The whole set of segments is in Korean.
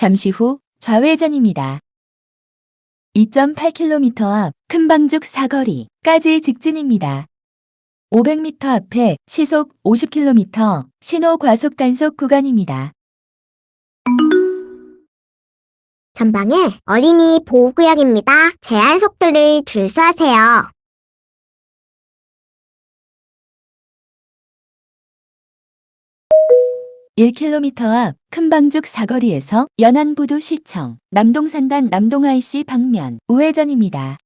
잠시 후 좌회전입니다. 2.8km 앞 큰방죽 사거리까지 직진입니다. 500m 앞에 시속 50km 신호 과속 단속 구간입니다. 전방에 어린이 보호구역입니다. 제한 속도를 준수하세요. 1km 앞 큰방죽 사거리에서 연안부두 시청 남동산단 남동IC 방면 우회전입니다.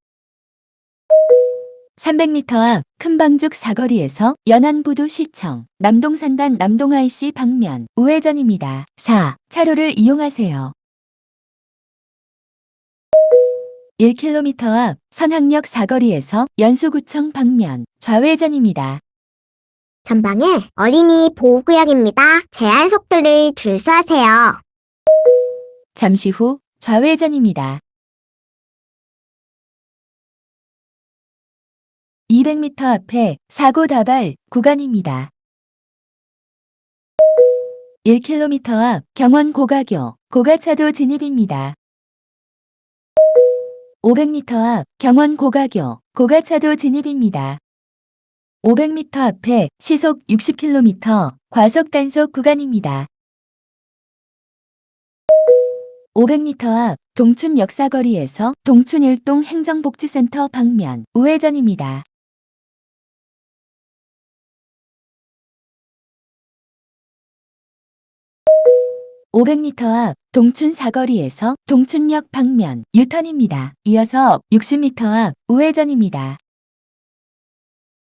300m 앞 큰방죽 사거리에서 연안부두 시청 남동산단 남동IC 방면 우회전입니다. 4. 차로를 이용하세요. 1km 앞 선항역 사거리에서 연수구청 방면 좌회전입니다. 전방에 어린이 보호구역입니다. 제한 속도를 준수하세요. 잠시 후 좌회전입니다. 200m 앞에 사고 다발 구간입니다. 1km 앞 경원 고가교 고가차도 진입입니다. 500m 앞 경원 고가교 고가차도 진입입니다. 500m 앞에 시속 60km 과속 단속 구간입니다. 500m 앞 동춘 역사거리에서 동춘 일동 행정복지센터 방면 우회전입니다. 500m 앞 동춘 사거리에서 동춘역 방면 유턴입니다. 이어서 60m 앞 우회전입니다.